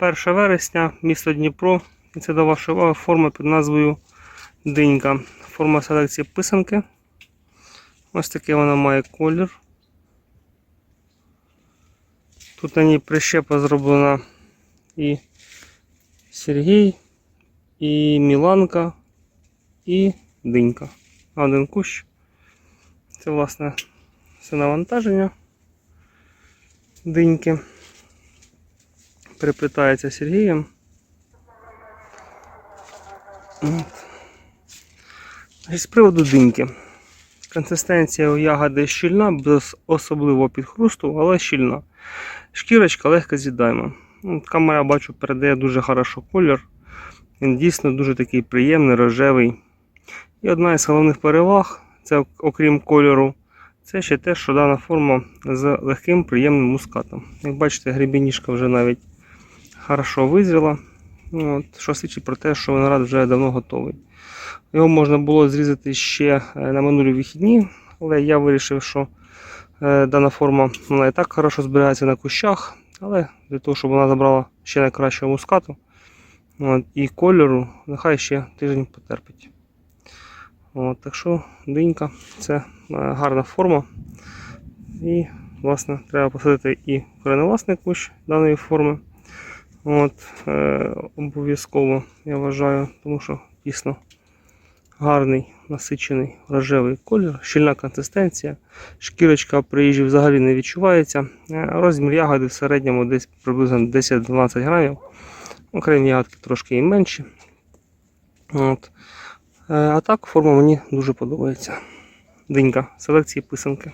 1 вересня, місто Дніпро. І це до вашої уваги форма під назвою Динька. Форма селекції писанки. Ось такий вона має колір. Тут на ній прищепа зроблена і Сергій, і Міланка, і Динька. Один кущ. Це, власне, все навантаження диньки. Переплітається Сергієм. От. З приводу диньки. Консистенція у ягоди щільна, без особливого підхрусту, але щільна. Шкірочка легко з'їдаємо. Камера бачу передає дуже хорошо колір. Він дійсно дуже такий приємний, рожевий. І одна із головних переваг, це окрім кольору, це ще те, що дана форма з легким приємним мускатом. Як бачите, гребінішка вже навіть хорошо визріла. От, що свідчить про те, що виноград вже давно готовий. Його можна було зрізати ще е, на минулі вихідні, але я вирішив, що е, дана форма вона і так хорошо зберігається на кущах, але для того, щоб вона забрала ще найкращого мускату от, і кольору, нехай ще тиждень потерпить. От, так що динька це е, гарна форма. І, власне, треба посадити і кореневласний кущ даної форми. От, е, обов'язково, я вважаю, тому що дійсно гарний, насичений рожевий колір, щільна консистенція. Шкірочка при взагалі не відчувається. Е, Розмір ягоди в середньому десь приблизно 10-12 грамів. Окремі ягодки трошки і менші. От. Е, А так форма мені дуже подобається. Динька селекції писанки.